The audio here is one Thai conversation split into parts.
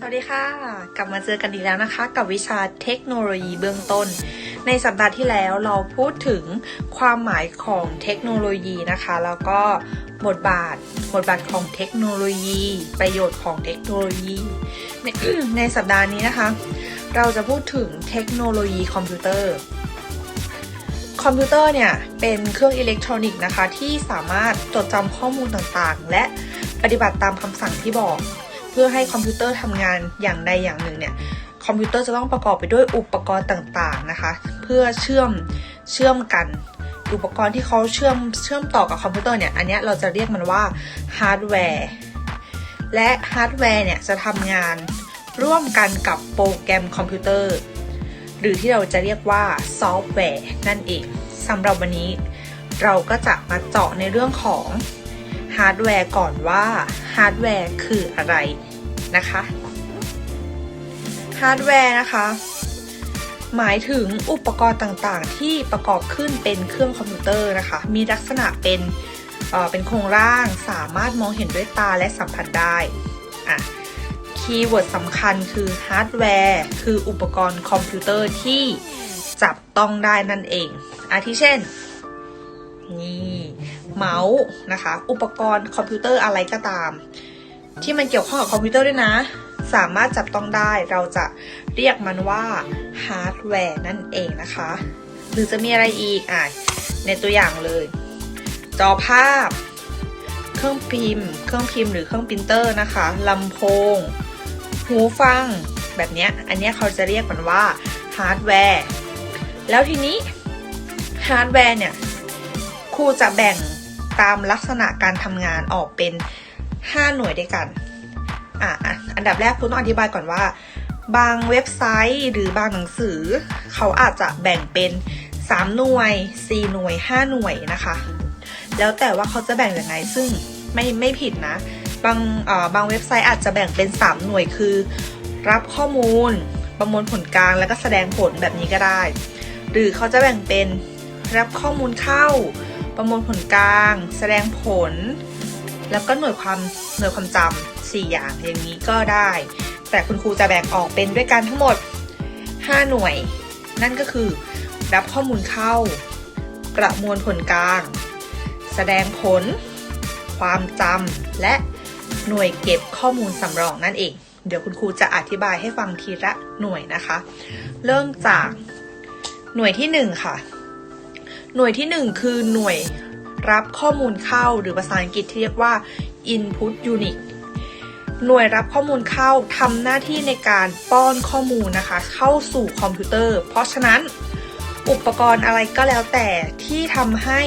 สวัสดีค่ะ กลับมาเจอกันอีกแล้วนะคะ กับวิชาเทคโนโลยีเบื้องต้น ในสัปดาห์ที่แล้วเราพูดถึงความหมายของเทคโนโลยีนะคะ แล้วก็บทบาทบทบาทของเทคโนโลยี ประโยชน์ของเทคโนโลยี ในในสัปดาห์นี้นะคะ เราจะพูดถึงเทคโนโลยีคอมพิวเตอร์คอมพิวเตอร์เนี่ยเป็นเครื่องอิเล็กทรอนิกส์นะคะที่สามารถจดจำข้อมูลต่างๆ และปฏิบัติตามคำสั่งที่บอก พื่อให้คอมพิวเตอร์ทำงานอย่างใดอย่างหนึ่งเนี่ยคอมพิวเตอร์จะต้องประกอบไปด้วยอุปกรณ์ต่างๆนะคะ เพื่อเชื่อมเชื่อมกันอุปกรณ์ที่เขาเชื่อมเชื่อมต่อกับคอมพิวเตอร์เนี่ยอันนี้เราจะเรียกมันว่าฮาร์ดแวร์และฮาร์ดแวร์เนี่ยจะทำงานร่วมกันกับโปรแกรมคอมพิวเตอร์ หรือที่เราจะเรียกว่าซอฟต์แวร์นั่นเองสำหรับวันนี้ เราก็จะมาเจาะในเรื่องของฮาร์ดแวร์ก่อนว่าฮาร์ดแวร์คืออะไร นะคะฮาร์ดแวร์นะคะ หมายถึงอุปกรณ์ต่างๆ ที่ประกอบขึ้นเป็นเครื่องคอมพิวเตอร์นะคะ มีลักษณะเป็นเเป็นโครงร่างสามารถมองเห็นด้วยตาและสัมผัสได้อะคีย์เวิร์ดสำคัญคือฮาร์ดแวร์คืออุปกรณ์คอมพิวเตอร์ที่จับต้องได้นั่นเองอาทิเช่น นี่ เมาส์นะคะ อุปกรณ์คอมพิวเตอร์อะไรก็ตาม ที่มันเกี่ยวข้องกับคอมพิวเตอร์ด้วยนะ สามารถจับต้องได้เราจะเรียกมันว่าฮาร์ดแวร์นั่นเองนะคะ หรือจะมีอะไรอีกอะในตัวอย่างเลย จอภาพ เครื่องพิมพ์ เครื่องพิมพ์หรือเครื่องปรินเตอร์นะคะลำโพง หูฟัง แบบเนี้ยอันเนี้ยเขาจะเรียกมันว่าฮาร์ดแวร์แล้วทีนี้ฮาร์ดแวร์เนี่ยครูจะแบ่งตามลักษณะการทำงานออกเป็น 5 หน่วยด้วยกันอะอะอันดับแรกคุณต้องอธิบายก่อนว่า บางเว็บไซต์หรือบางหนังสือ เขาอาจจะแบ่งเป็น 3 หน่วย 4 หน่วย 5 หน่วยนะคะ แล้วแต่ว่าเขาจะแบ่งยังไงซึ่งไม่ไม่ผิดนะ บางเอ่อบางเว็บไซต์อาจจะแบ่งเป็น 3 หน่วยคือ รับข้อมูล ประมวลผลกลางแล้วก็แสดงผลแบบนี้ก็ได้ หรือเขาจะแบ่งเป็นรับข้อมูลเข้า ประมวลผลกลาง แสดงผล แล้วก็หน่วยความหน่วยความจำสี่อย่างอย่างนี้ก็ได้ แต่คุณครูจะแบ่งออกเป็นด้วยกันทั้งหมด 5 หน่วย นั่นก็คือ รับข้อมูลเข้า ประมวลผลกลาง แสดงผล ความจำและหน่วยเก็บข้อมูลสำรองนั่นเอง เดี๋ยวคุณครูจะอธิบายให้ฟังทีละหน่วยนะคะ เริ่มจากหน่วยที่หนึ่งค่ะ หน่วยที่หนึ่งคือหน่วย รับข้อมูลเข้าหรือภาษาอังกฤษที่เรียกว่า input unit หน่วยรับข้อมูลเข้าทำหน้าที่ในการป้อนข้อมูลนะคะ เข้าสู่คอมพิวเตอร์ เพราะฉะนั้นอุปกรณ์อะไรก็แล้วแต่ที่ทำให้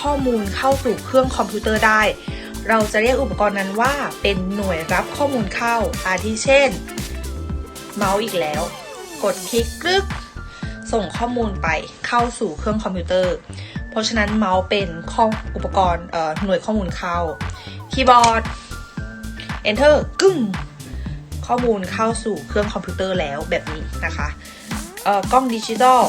ข้อมูลเข้าสู่เครื่องคอมพิวเตอร์ได้ เราจะเรียกอุปกรณ์นั้นว่าเป็นหน่วยรับข้อมูลเข้าอาทิเช่น เมาส์อีกแล้ว กดคลิกกรึกส่งข้อมูลไปเข้าสู่เครื่องคอมพิวเตอร์ ราะฉะนั้นเมาส์เป็นข้ออุปกรณ์หน่วยข้อมูลเข้า คีย์บอร์ด enter กึ้ง ข้อมูลเข้าสู่เครื่องคอมพิวเตอร์แล้วแบบนี้นะคะกล้องดิจิตอล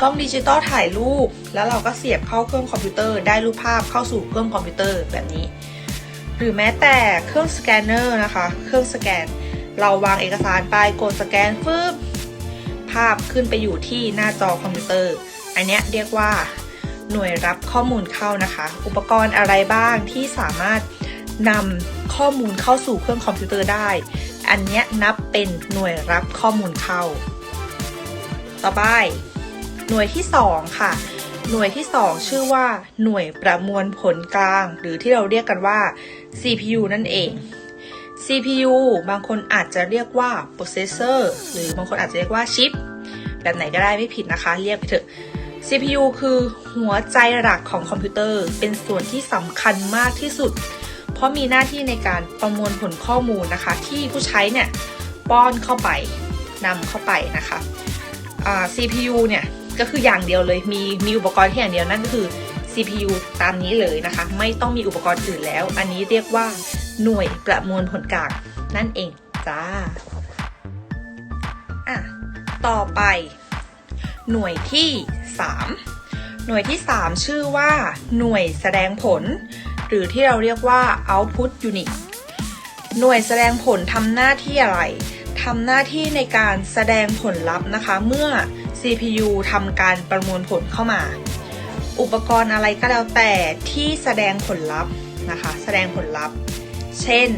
กล้องดิจิตอลถ่ายรูป แล้วเราก็เสียบเข้าเครื่องคอมพิวเตอร์ ได้รูปภาพเข้าสู่เครื่องคอมพิวเตอร์แบบนี้ หรือแม้แต่เครื่องสแกนเนอร์นะคะ เครื่องสแกน เราวางเอกสารไปกดสแกนฟึบภาพขึ้นไปอยู่ที่หน้าจอคอมพิวเตอร์ อันนี้เรียกว่า หน่วยรับข้อมูลเข้านะคะ อุปกรณ์อะไรบ้างที่สามารถนำข้อมูลเข้าสู่เครื่องคอมพิวเตอร์ได้ อันนี้นับเป็นหน่วยรับข้อมูลเข้า ต่อไป หน่วยที่ 2 ค่ะ หน่วยที่ 2 ชื่อว่า หน่วยประมวลผลกลาง หรือที่เราเรียกกันว่า CPU นั่นเอง CPU บางคนอาจจะเรียกว่า processor หรือบางคนอาจจะเรียกว่าชิป แบบไหนก็ได้ไม่ผิดนะคะ เรียกไปเถอะ CPU คือหัวใจหลักของคอมพิวเตอร์ เป็นส่วนที่สำคัญมากที่สุด เพราะมีหน้าที่ในการประมวลผลข้อมูลนะคะ ที่ผู้ใช้เนี่ยป้อนเข้าไปนำเข้าไปนะคะ CPU เนี่ยก็คืออย่างเดียวเลย มีมีอุปกรณ์แค่อย่างเดียวนั่นก็คือ CPU ตามนี้เลยนะคะ ไม่ต้องมีอุปกรณ์อื่นแล้ว อันนี้เรียกว่าหน่วยประมวลผลกลางนั่นเองจ้า อะ ต่อไป หน่วยที่ 3 หน่วยที่ 3 ชื่อว่า หน่วยแสดงผล หรือที่เราเรียกว่า output unit หน่วยแสดงผลทำหน้าที่อะไรทำหน้าที่ในการแสดงผลลัพธ์นะคะ เมื่อ CPU ทำการประมวลผลเข้ามา อุปกรณ์อะไรก็แล้วแต่ที่แสดงผลลัพธ์นะคะ แสดงผลลัพธ์ เช่น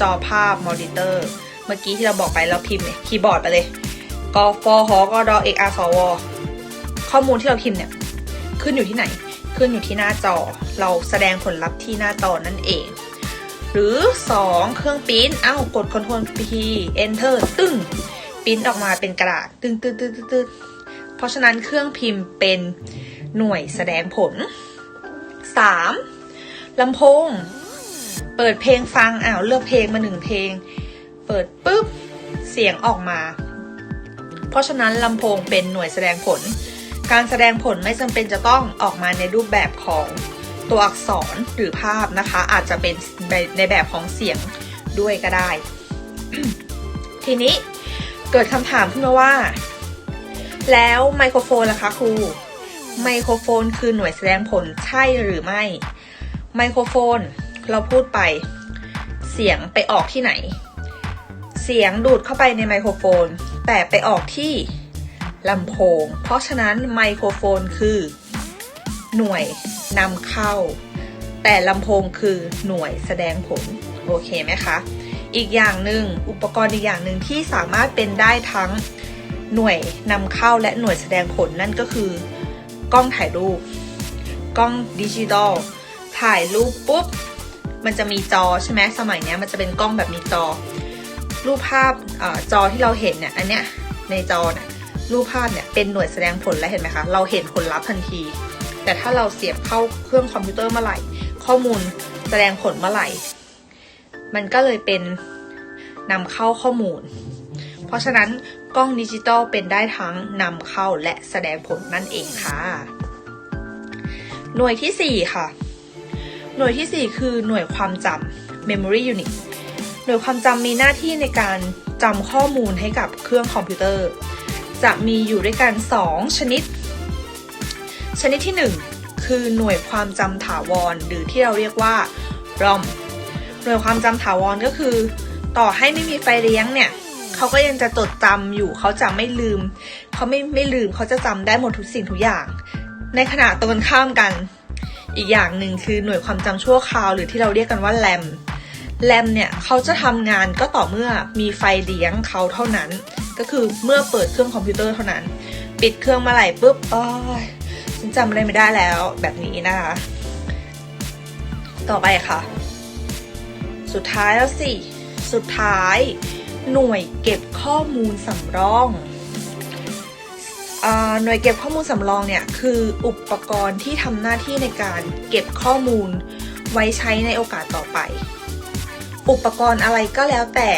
จอภาพมอนิเตอร์ เมื่อกี้ที่เราบอกไปเราพิมพ์เนี่ยคีย์บอร์ดไปเลยกฟหกดเอกอาสว ข้อมูลที่เราพิมพ์เนี่ยขึ้นอยู่ที่ไหน ขึ้นอยู่ที่หน้าจอ เราแสดงผลลัพธ์ที่หน้าจอนั่นเอง หรือ 2 เครื่องปริ้นอ้าวกด Ctrl P Enter ตึ้งปริ้นออกมาเป็นกระดาษตึ้งตึ้งตึ้งตึ้งตึ้งเพราะฉะนั้นเครื่องพิมพ์เป็นหน่วยแสดงผล 3. ลำโพง เปิดเพลงฟังอ้าวเลือกเพลงมาหนึ่งเพลง เปิดปุ๊บ เสียงออกมา เพราะฉะนั้นลำโพงเป็นหน่วยแสดงผล การแสดงผลไม่จำเป็นจะต้องออกมาในรูปแบบของตัวอักษรหรือภาพนะคะ อาจจะเป็นในแบบของเสียงด้วยก็ได้ ทีนี้เกิดคำถามขึ้นมาว่า แล้วไมโครโฟนล่ะคะครูไมโครโฟนคือหน่วยแสดงผลใช่หรือไม่ ไมโครโฟนเราพูดไป เสียงไปออกที่ไหน เสียงดูดเข้าไปในไมโครโฟน แต่ไปออกที่ ลำโพง เพราะฉะนั้นไมโครโฟนคือ หน่วยนำเข้า แต่ลำโพงคือหน่วยแสดงผล โอเคไหมคะ อีกอย่างหนึ่งอุปกรณ์อีกอย่างหนึ่งที่สามารถเป็นได้ทั้งหน่วยนำเข้าและหน่วยแสดงผลนั่นก็คือกล้องถ่ายรูป กล้องดิจิตอลถ่ายรูปปุ๊บมันจะมีจอใช่ไหมสมัยนี้มันจะเป็นกล้องแบบมีจอ รูปภาพอจอที่เราเห็นเนี่ยอันเนี้ยในจอเนี่ย รูปภาพเนี่ยเป็นหน่วยแสดงผลแล้วเห็นไหมคะ เราเห็นผลลัพธ์ทันที แต่ถ้าเราเสียบเข้าเครื่องคอมพิวเตอร์เมื่อไหร่ ข้อมูลแสดงผลเมื่อไหร่ มันก็เลยเป็นนำเข้าข้อมูล เพราะฉะนั้นกล้องดิจิตอลเป็นได้ทั้งนำเข้าและแสดงผลนั่นเองค่ะ หน่วยที่ 4 ค่ะ หน่วยที่ 4 คือหน่วยความจำ memory unit หน่วยความจำมีหน้าที่ในการจำข้อมูลให้กับเครื่องคอมพิวเตอร์ จะมีอยู่ด้วยกัน 2 ชนิด ชนิดที่ 1 คือหน่วยความจำถาวร หรือที่เราเรียกว่า ROM หน่วยความจำถาวรก็คือ ต่อให้ไม่มีไฟเลี้ยงเนี่ยเขาก็ยังจะจดจำอยู่เขาจะไม่ลืมเขาไม่ไม่ลืมเขาจะจำได้หมดทุกสิ่งทุกอย่าง ในขณะตรงข้ามกัน อีกอย่างหนึ่งคือหน่วยความจำชั่วคราว หรือที่เราเรียกกันว่าแรม แรมเนี่ยเขาจะทำงานก็ต่อเมื่อมีไฟเลี้ยงเขาเท่านั้น ก็คือเมื่อเปิดเครื่องคอมพิวเตอร์เท่านั้น ปิดเครื่องเมื่อไหร่ปุ๊บโอ้ยฉันจำอะไรไม่ได้แล้วแบบนี้นะคะ ต่อไปค่ะ สุดท้ายแล้วสิ สุดท้าย หน่วยเก็บข้อมูลสำรองอาหน่วยเก็บข้อมูลสำรองเนี่ยคืออุปกรณ์ที่ทำหน้าที่ในการเก็บข้อมูลไว้ใช้ในโอกาสต่อไป อุปกรณ์อะไรก็แล้วแต่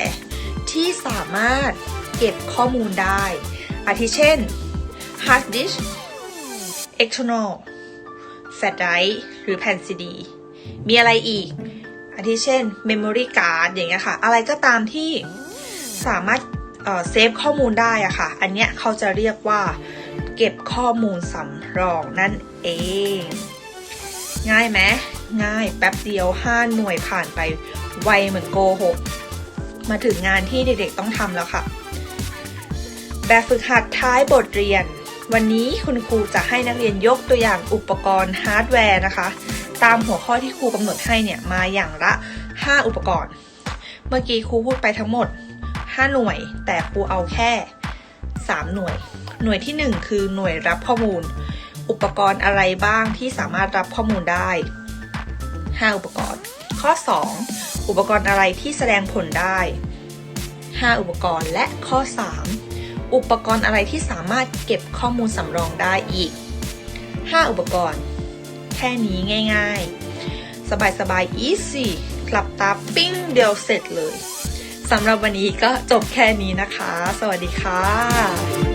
ที่สามารถเก็บข้อมูลได้ อาทิเช่น hard disk external flash drive หรือแผ่นซีดี มีอะไรอีก อาทิเช่น memory card อย่างเงี้ยค่ะ อะไรก็ตามที่สามารถเซฟข้อมูลได้อะค่ะ อันเนี้ยเขาจะเรียกว่า เก็บข้อมูลสำรองนั่นเอง ง่ายไหม ง่าย แป๊บเดียว 5 หน่วยผ่านไปไวเหมือนโกหกมาถึงงานที่เด็กๆต้องทำแล้วค่ะ แบบฝึกหัดท้ายบทเรียน วันนี้คุณครูจะให้นักเรียนยกตัวอย่างอุปกรณ์ฮาร์ดแวร์นะคะ ตามหัวข้อที่ครูกำหนดให้เนี่ยมาอย่างละ 5 อุปกรณ์ เมื่อกี้ครูพูดไปทั้งหมด 5 หน่วย แต่ครูเอาแค่ 3 หน่วย หน่วยที่ 1 คือหน่วยรับข้อมูล อุปกรณ์อะไรบ้างที่สามารถรับข้อมูลได้ 5 อุปกรณ์ ข้อ 2 อุปกรณ์อะไรที่แสดงผลได้ 5 อุปกรณ์และข้อ 3 อุปกรณ์อะไรที่สามารถเก็บข้อมูลสำรองได้อีก 5 อุปกรณ์ แค่นี้ง่ายๆ สบายๆ easy หลับตาปิ้งเดียวเสร็จเลยสำหรับวันนี้ก็จบแค่นี้นะคะ สวัสดีค่ะ